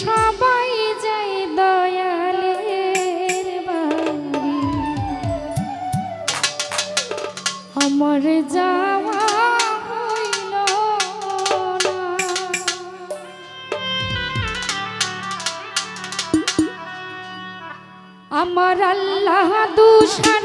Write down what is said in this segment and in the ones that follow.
সবাই যাই দয়ালের বাড়ি। আমার যাওয়া হইল আমার আল্লাহ দুষান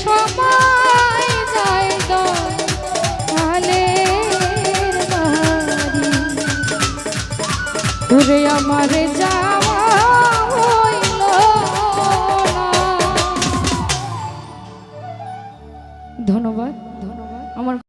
সবাই যায় আমার